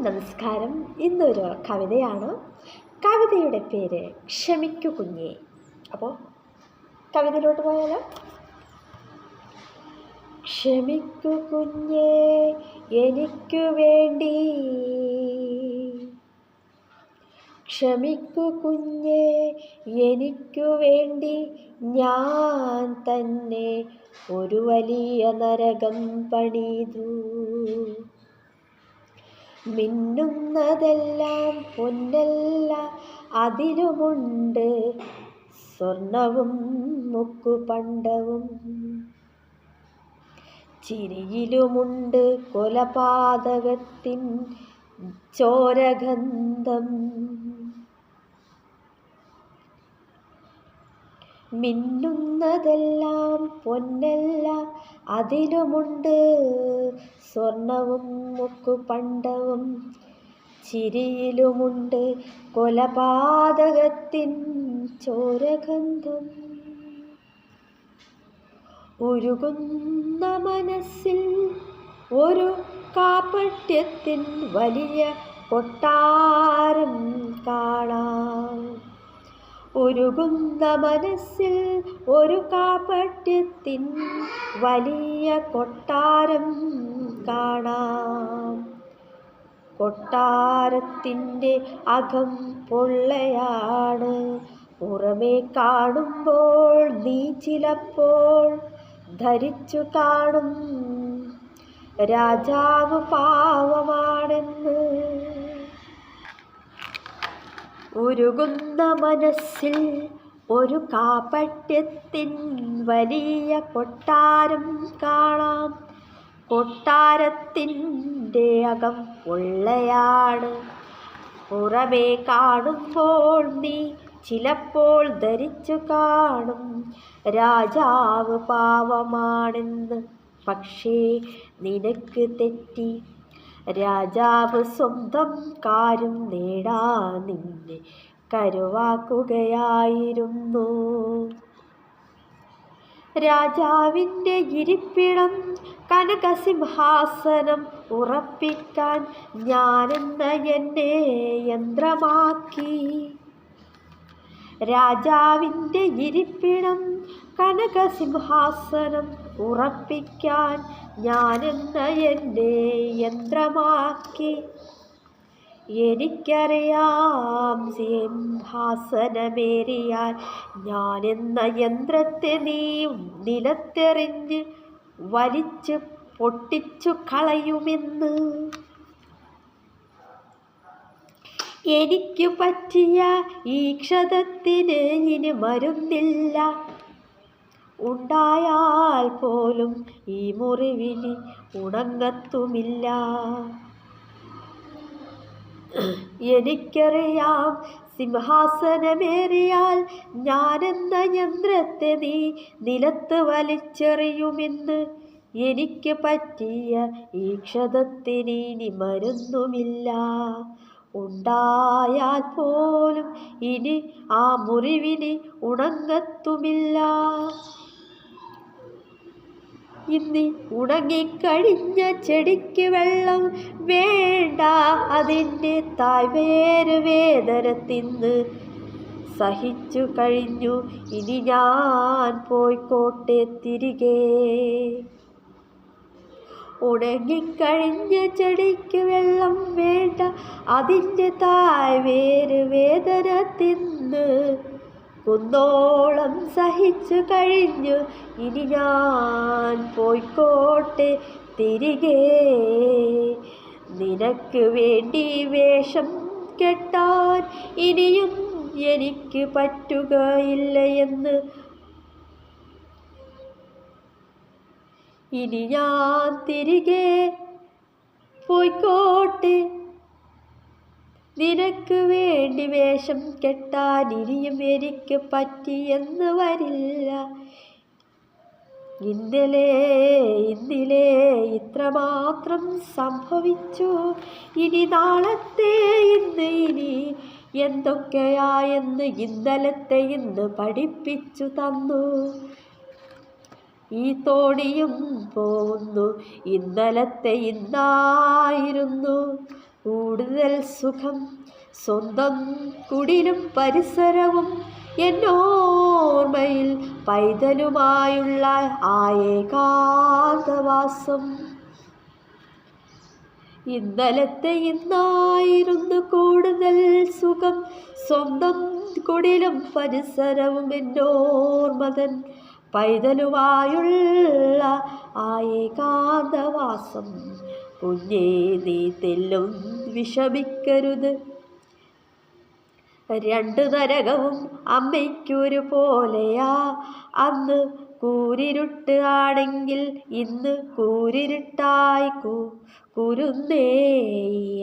നമസ്കാരം. ഇന്നൊരു കവിതയാണ്. കവിതയുടെ പേര് ക്ഷമിക്കു കുഞ്ഞെ. അപ്പോൾ കവിതയിലോട്ട് പോയാലോ? ക്ഷമിക്കു കുഞ്ഞെ എനിക്കു വേണ്ടി. ക്ഷമിക്കു കുഞ്ഞെ എനിക്കു വേണ്ടി. ഞാൻ തന്നെ ഒരു വലിയ നരകം പണിതു. മിന്നുന്നതെല്ലാം പൊന്നല്ല അതിലുമുണ്ട് സ്വർണവും മുക്കുപണ്ടവും. ചിരിയിലുമുണ്ട് കൊലപാതകത്തിൻ ചോരഗന്ധം. മിന്നുന്നതെല്ലാം പൊന്നല്ല അതിലുമുണ്ട് സ്വർണവും മുക്കുപണ്ടവും ചിരിയിലുമുണ്ട് കൊലപാതകത്തിൻ ചോരഗന്ധം. ഉരുകുന്ന മനസ്സിൽ ഒരു കാപ്പട്യത്തിൻ വലിയ കൊട്ടാരം ഉരുകുന്ന മനസ്സിൽ ഒരു കാപ്പട്യത്തിൻ വലിയ കൊട്ടാരം കാണാം. കൊട്ടാരത്തിന്റെ അകം പൊള്ളയാണ്. പുറമേ കാണുമ്പോൾ നീ ചിലപ്പോൾ ധരിച്ചു കാണും. രാജാവ് പാവമാണെന്ന് ഉരുകുന്ന മനസ്സിൽ ഒരു കാപ്പട്യത്തിൻ വലിയ കൊട്ടാരം കാണാം. കൊട്ടാരത്തിന്റെ അകം പൊള്ളയാണ്. പുറമേ കാണുമ്പോൾ നീ ചിലപ്പോൾ ധരിച്ചു കാണും. രാജാവ് പാവമാണെന്ന്. പക്ഷേ നിനക്ക് തെറ്റി രാജാവ് സ്വന്തം കാര്യം നേടാ നിന്നെ കരുവാക്കുകയായിരുന്നു. രാജാവിന്റെ ഇരിപ്പിടം കനകസിംഹാസനം ഉറപ്പിക്കാൻ ഞാനെന്ന എന്നെ യന്ത്രമാക്കി. രാജാവിന്റെ ഇരിപ്പിടം കനകസിംഹാസനം ഉറപ്പിക്കാൻ ഞാനെന്ന എന്റെ യന്ത്രമാക്കി. എനിക്കറിയാം സിംഹാസനമേറിയാൽ ഞാനെന്ന യന്ത്രത്തെ നീ നിലത്തെറിഞ്ഞ് വലിച്ച് പൊട്ടിച്ചു കളയുമെന്ന്. എനിക്ക് പറ്റിയ ഈ ക്ഷതത്തിന് ഇനി മരുന്നില്ല. ഉണ്ടായാൽ പോലും ഈ മുറിവിന് ഉണങ്ങത്തുമില്ല. എനിക്കറിയാം സിംഹാസനമേറിയാൽ ഞാനെന്ന യന്ത്രത്തെ നീ നിലത്ത് വലിച്ചെറിയുമെന്ന്. എനിക്ക് പറ്റിയ ഈ ക്ഷതത്തിന് ഇനി മരുന്നുമില്ല. ഉണ്ടായാൽ പോലും ഇനി ആ മുറിവിന് ഉണങ്ങത്തുമില്ല. ഇന്ന് ഉണങ്ങിക്കഴിഞ്ഞ ചെടിക്ക് വെള്ളം വേണ്ട. അതിന്റെ തായ്വേര് വേദന തിന്ന് സഹിച്ചു കഴിഞ്ഞു. ഇനി ഞാൻ പോയിക്കോട്ടെ തിരികെ. ഉണങ്ങിക്കഴിഞ്ഞ ചെടിക്ക് വെള്ളം വേണ്ട. അതിന്റെ തായ്വേര് വേദന തിന്ന് കുന്നോളം സഹിച്ചു കഴിഞ്ഞു. ഇനി ഞാൻ പോയിക്കോട്ടെ തിരികെ. നിനക്ക് വേണ്ടി വേഷം കെട്ടാൻ ഇനിയും എനിക്ക് പറ്റുകയില്ല എന്ന് ഇനി ഞാൻ തിരികെ പോയിക്കോട്ടെ. നിനക്ക് വേണ്ടി വേഷം കെട്ടാൻ ഇനിയും എനിക്ക് പറ്റിയെന്ന് വരില്ല. ഇന്നലെ ഇന്നിലെ ഇത്രമാത്രം സംഭവിച്ചു. ഇനി നാളത്തെ ഇന്ന് ഇനി എന്തൊക്കെയായെന്ന് ഇന്നലത്തെ ഇന്ന് പഠിപ്പിച്ചു തന്നു. ഈ തോണിയും പോകുന്നു ഇന്നലത്തെ ഇന്നായിരുന്നു. കൂടുതൽ സുഖം സ്വന്തം കുടിലും പരിസരവും എന്നോർമ്മയിൽ പൈതലുമായുള്ള ആ ഏകാന്തവാസം. ഇന്നലത്തെ ഇന്നായിരുന്നു കൂടുതൽ സുഖം സ്വന്തം കുടിലും പരിസരവും എന്നോർമതൻ പൈതലുമായുള്ള ആ ഏകാന്തവാസം. കുഞ്ഞേ നീ തെല്ലും വിഷമിക്കരുത്. രണ്ടു നരകവും അമ്മയ്ക്കൊരു പോലെയാ അന്ന് കൂരിരുട്ട് ആണെങ്കിൽ ഇന്ന് കൂരിരുട്ടായി കുരുന്നേ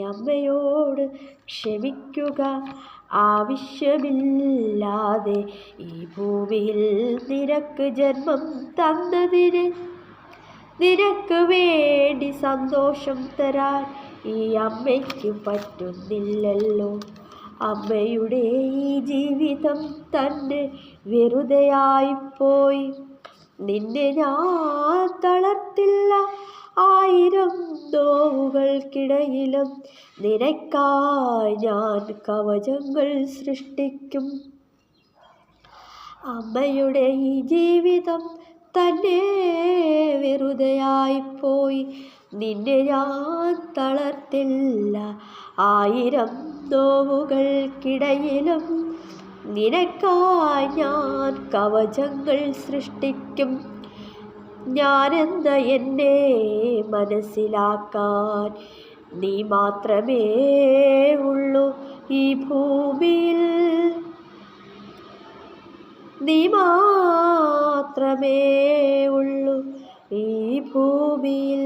അമ്മയോട് ക്ഷമിക്കുക. ആവശ്യമില്ലാതെ ഈ ഭൂമിയിൽ നിനക്ക് ജന്മം തന്നതിന് നിനക്ക് വേണ്ടി സന്തോഷം തരാൻ ഈ അമ്മയ്ക്ക് പറ്റുന്നില്ലല്ലോ. അമ്മയുടെ ഈ ജീവിതം തന്നെ വെറുതെയായിപ്പോയി നിന്നെ ഞാൻ തളർത്തില്ല. ആയിരം നോവുകൾക്കിടയിലും നിനക്കായി ഞാൻ കവചങ്ങൾ സൃഷ്ടിക്കും. അമ്മയുടെ ഈ ജീവിതം തന്നെ വെറുതെയായിപ്പോയി. നിന്നെ ഞാൻ തളർത്തില്ല. ആയിരം നോവുകൾക്കിടയിലും നിനക്കായി ഞാൻ കവചങ്ങൾ സൃഷ്ടിക്കും. ഞാനെന്ന എന്നെ മനസ്സിലാക്കാൻ നീ മാത്രമേ ഉള്ളൂ ഈ ഭൂമിയിൽ. നീ മാത്രമേ ഉള്ളൂ ഈ ഭൂമിയിൽ.